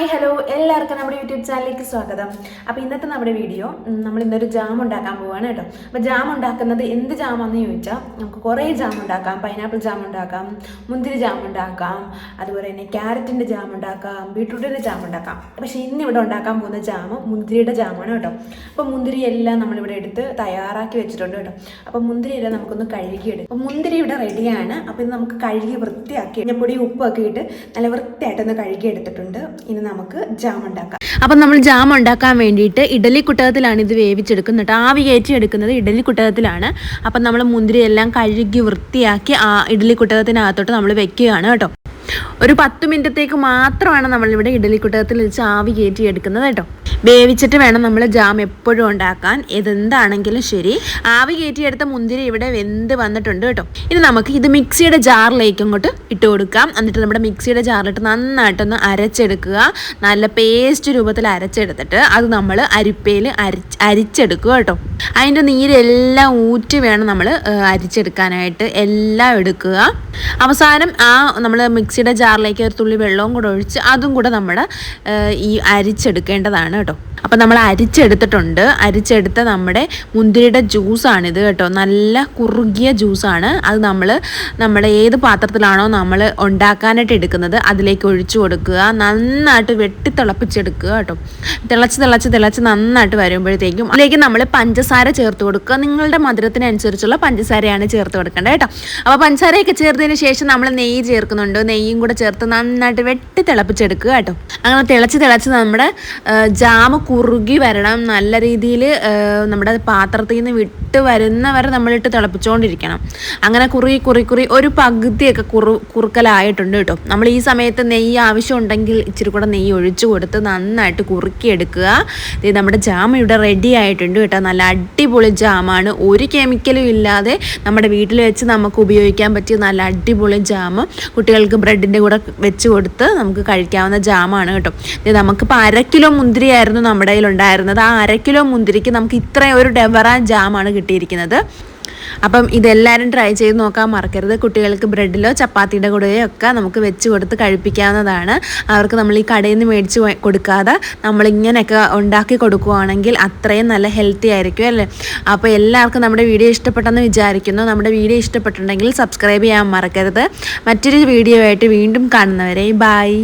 Hi hello എല്ലാവർക്കും നമ്മുടെ YouTube ചാനലിലേക്ക് സ്വാഗതം. അപ്പോൾ ഇന്നത്തെ നമ്മുടെ വീഡിയോ നമ്മൾ ഇന്നൊരു ജാം ഉണ്ടാക്കാൻ പോവാണ് കേട്ടോ. അപ്പോൾ ജാം ഉണ്ടാക്കുന്നത് എന്ത് ജാമാന്ന് ചോദിച്ചാൽ നമുക്ക് കുറേ ജാം ഉണ്ടാക്കാം. പൈനാപ്പിൾ ജാം ഉണ്ടാക്കാം മുന്തിരി ജാം ഉണ്ടാക്കാം അതുപോലെ തന്നെ ക്യാരറ്റിന്റെ ജാം ഉണ്ടാക്കാം ബീട്രൂട്ടിന്റെ ജാം ഉണ്ടാക്കാം. പക്ഷേ ഇന്ന് ഇവിടെ ഉണ്ടാക്കാൻ പോകുന്ന ജാം മുന്തിരിയുടെ ജാമാണ് കേട്ടോ. അപ്പോൾ മുന്തിരി എല്ലാം നമ്മളിവിടെ എടുത്ത് തയ്യാറാക്കി വെച്ചിട്ടുണ്ട് കേട്ടോ. അപ്പോൾ മുന്തിരി എല്ലാം നമുക്കൊന്ന് കഴുകിയെടുക്കും. അപ്പോൾ മുന്തിരി ഇവിടെ റെഡിയാണ് അപ്പോൾ ഇത് നമുക്ക് കഴുകി വൃത്തിയാക്കി പൊടി ഉപ്പൊക്കെ ഇട്ട് നല്ല വൃത്തിയായിട്ടൊന്ന് കഴുകി എടുത്തിട്ടുണ്ട് ഇനി നമുക്ക് ജാം ഉണ്ടാക്കാം. അപ്പം നമ്മൾ ജാം ഉണ്ടാക്കാൻ വേണ്ടിയിട്ട് ഇഡലി കുട്ടകത്തിലാണ് ഇത് വേവിച്ചെടുക്കുന്നത് കേട്ടോ ആവി കയറ്റി എടുക്കുന്നത് ഇഡലി കുട്ടകത്തിലാണ്. അപ്പം നമ്മൾ മുന്തിരി എല്ലാം കഴുകി വൃത്തിയാക്കി ആ ഇഡലി കുട്ടകത്തിനകത്തോട്ട് നമ്മൾ വെക്കുകയാണ് കേട്ടോ. ഒരു പത്ത് മിനിറ്റത്തേക്ക് മാത്രമാണ് നമ്മളിവിടെ ഇഡലി കുട്ടകത്തിൽ വെച്ച് ആവി കയറ്റി എടുക്കുന്നത് കേട്ടോ. വേവിച്ചിട്ട് വേണം നമ്മൾ ജാം എപ്പോഴും ഉണ്ടാക്കാൻ. ഇതെന്താണെങ്കിലും ശരി. ആവി കയറ്റിയെടുത്ത മുന്തിരി ഇവിടെ വെന്ത് വന്നിട്ടുണ്ട് കേട്ടോ. ഇത് നമുക്ക് ഇത് മിക്സിയുടെ ജാറിലേക്ക് അങ്ങോട്ട് ഇട്ട് കൊടുക്കാം. എന്നിട്ട് നമ്മുടെ മിക്സിയുടെ ജാറിലിട്ട് നന്നായിട്ടൊന്ന് അരച്ചെടുക്കുക. നല്ല പേസ്റ്റ് രൂപത്തിൽ അരച്ചെടുത്തിട്ട് അത് നമ്മൾ അരിപ്പയിൽ അരി അരിച്ചെടുക്കുക കേട്ടോ. അതിന്റെ നീരെല്ലാം ഊറ്റി വേണം നമ്മൾ അരിച്ചെടുക്കാനായിട്ട്. എല്ലാം എടുക്കുക. അവസാനം ആ നമ്മൾ മിക്സിയുടെ ജാറിലേക്ക് ഒരു തുള്ളി വെള്ളവും കൂടെ ഒഴിച്ച് അതും കൂടെ നമ്മൾ ഈ അരിച്ചെടുക്കേണ്ടതാണ് കേട്ടോ. അപ്പം നമ്മൾ അരിച്ചെടുത്തിട്ടുണ്ട്. അരിച്ചെടുത്ത നമ്മുടെ മുന്തിരിയുടെ ജ്യൂസാണിത് കേട്ടോ. നല്ല കുറുകിയ ജ്യൂസാണ്. അത് നമ്മൾ നമ്മുടെ ഏത് പാത്രത്തിലാണോ നമ്മൾ ഉണ്ടാക്കാനായിട്ട് എടുക്കുന്നത് അതിലേക്ക് ഒഴിച്ചു കൊടുക്കുക. നന്നായിട്ട് വെട്ടി തിളപ്പിച്ചെടുക്കുക കേട്ടോ. തിളച്ച് തിളച്ച് തിളച്ച് നന്നായിട്ട് വരുമ്പോഴത്തേക്കും അതിലേക്ക് നമ്മൾ പഞ്ചസാര ചേർത്ത് കൊടുക്കുക. നിങ്ങളുടെ മധുരത്തിനനുസരിച്ചുള്ള പഞ്ചസാരയാണ് ചേർത്ത് കൊടുക്കേണ്ടത് കേട്ടോ. അപ്പോൾ പഞ്ചസാരയൊക്കെ ചേർത്തതിന് ശേഷം നമ്മൾ നെയ്യ് ചേർക്കുന്നുണ്ട്. നെയ്യും കൂടെ ചേർത്ത് നന്നായിട്ട് വെട്ടി തിളപ്പിച്ചെടുക്കുക കേട്ടോ. അങ്ങനെ തിളച്ച് തിളച്ച് നമ്മുടെ ജാമ് കുറുകി വരണം. നല്ല രീതിയിൽ നമ്മുടെ പാത്രത്തിൽ നിന്ന് വിട്ട് വരുന്നവരെ നമ്മളിട്ട് തിളപ്പിച്ചുകൊണ്ടിരിക്കണം അങ്ങനെ കുറുകി കുറി കുറി ഒരു പകുതിയൊക്കെ കുറു കുറുക്കലായിട്ടുണ്ട് കേട്ടോ. നമ്മൾ ഈ സമയത്ത് നെയ്യ് ആവശ്യമുണ്ടെങ്കിൽ ഇച്ചിരി കൂടെ നെയ്യ് ഒഴിച്ചു കൊടുത്ത് നന്നായിട്ട് കുറുക്കിയെടുക്കുക. നമ്മുടെ ജാം ഇവിടെ റെഡി ആയിട്ടുണ്ട് കേട്ടോ. നല്ല അടിപൊളി ജാമാണ്. ഒരു കെമിക്കലും ഇല്ലാതെ നമ്മുടെ വീട്ടിൽ വെച്ച് നമുക്ക് ഉപയോഗിക്കാൻ പറ്റിയ നല്ല അടിപൊളി ജാം. കുട്ടികൾക്ക് ബ്രെഡിന്റെ കൂടെ വെച്ച് കൊടുത്ത് നമുക്ക് കഴിക്കാവുന്ന ജാമാണ് കേട്ടോ. നമുക്കിപ്പോൾ അര കിലോ മുന്തിരിയായിരുന്നു നമ്മുടെ കയ്യിലുണ്ടായിരുന്നത്. ആ അര കിലോ മുന്തിരിക്ക് നമുക്ക് ഇത്രയും ഒരു ഡെവറ ജാമാണ് കിട്ടിയിരിക്കുന്നത്. അപ്പം ഇതെല്ലാവരും ട്രൈ ചെയ്ത് നോക്കാൻ മറക്കരുത്. കുട്ടികൾക്ക് ബ്രെഡിലോ ചപ്പാത്തിയുടെ കൂടെയോ ഒക്കെ നമുക്ക് വെച്ച് കൊടുത്ത് കഴിപ്പിക്കാവുന്നതാണ്. അവർക്ക് നമ്മൾ ഈ കടയിൽ നിന്ന് മേടിച്ച് കൊടുക്കാതെ നമ്മളിങ്ങനെയൊക്കെ ഉണ്ടാക്കി കൊടുക്കുവാണെങ്കിൽ അത്രയും നല്ല ഹെൽത്തി ആയിരിക്കും അല്ലേ? അപ്പോൾ എല്ലാവർക്കും നമ്മുടെ വീഡിയോ ഇഷ്ടപ്പെട്ടെന്ന് വിചാരിക്കുന്നു. നമ്മുടെ വീഡിയോ ഇഷ്ടപ്പെട്ടിട്ടുണ്ടെങ്കിൽ സബ്സ്ക്രൈബ് ചെയ്യാൻ മറക്കരുത്. മറ്റൊരു വീഡിയോ ആയിട്ട് വീണ്ടും കാണുന്നവരെ ബായ്